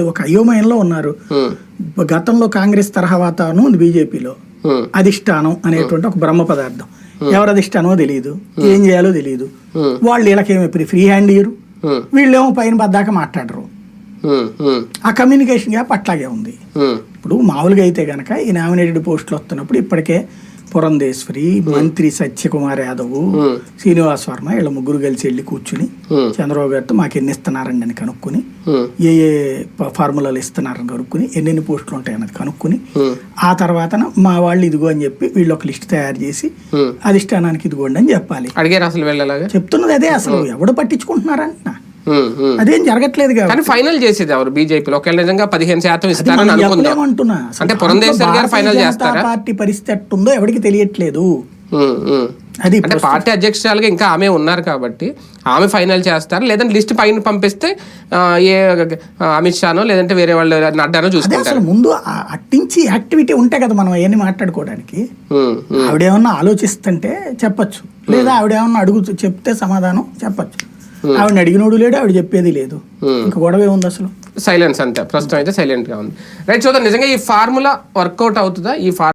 ఒక అయోమయంలో ఉన్నారు. గతంలో కాంగ్రెస్ తరహా వాతావరణం ఉంది బీజేపీలో. అధిష్టానం అనేటువంటి ఒక బ్రహ్మ పదార్థం. ఎవరు అధిష్టానమో తెలియదు ఏం చేయాలో తెలియదు. వాళ్ళు వీళ్ళకేమో ఫ్రీ హ్యాండ్ ఇయ్యరు. వీళ్ళేమో పైన పద్దాక మాట్లాడరు. ఆ కమ్యూనికేషన్ గ్యాప్ అట్లాగే ఉంది. ఇప్పుడు మామూలుగా అయితే గనక ఈ నామినేటెడ్ పోస్టులు వస్తున్నప్పుడు ఇప్పటికే పురంధేశ్వరి మంత్రి సత్యకుమార్ యాదవ్. శ్రీనివాస్ వర్మ వీళ్ళ ముగ్గురు కలిసి వెళ్ళి కూర్చుని. చంద్రబాబు గారితో మాకు ఎన్ని ఇస్తున్నారండి అని కనుక్కుని ఏ ఏ ఫార్ములాలు ఇస్తున్నారని కనుక్కుని ఎన్నెన్ని పోస్టులు ఉంటాయన్నది కనుక్కుని. ఆ తర్వాత మా వాళ్ళు ఇదిగో అని చెప్పి వీళ్ళు ఒక లిస్ట్ తయారు చేసి. అధిష్టానానికి ఇదిగోండి అని చెప్పాలి అడిగారు అసలు వెళ్ళలాగా చెప్తున్నది అదే అసలు ఎవడు పట్టించుకుంటున్నారంట ఉమ్, ఉమ్. అదేం జరగట్లేదు కానీ ఫైనల్ చేసేది ఎవరు? బీజేపీలో ఒకవేళ నిజంగా పదిహేను శాతం ఇస్తారని అనుకుందాం. అంటే పురంధేశ్వరి గారు ఫైనల్ చేస్తారా? పార్టీ పరిస్థితి ఎట్టుందో ఎవరికి తెలియట్లేదు. అది అంటే పార్టీ అధ్యక్షురాలుగా ఇంకా ఆమె ఉన్నారు కాబట్టి ఆమె ఫైనల్ చేస్తారు? లేదంటే లిస్ట్ పైన పంపిస్తే ఏ అమిత్ షానో లేదంటే వేరే వాళ్ళు నడ్డానో చూసుకుంటారు. ముందు అట్టించి యాక్టివిటీ ఉంటే కదా మనం అవన్నీ మాట్లాడుకోవడానికి. ఆవిడేమన్నా ఆలోచిస్తుంటే చెప్పొచ్చు. లేదా ఆవిడేమన్నా అడుగుతూ చెప్తే సమాధానం చెప్పొచ్చు. ఆవిడని అడిగినోడు లేడు ఆవిడ చెప్పేది లేదు. ఇంకా గొడవ ఉంది అసలు. సైలెన్స్ అంతే. ప్రస్తుతం అయితే సైలెంట్గా ఉంది. రైట్ చూద్దాం. నిజంగా ఈ ఫార్ములా వర్కౌట్ అవుతుందా? ఈ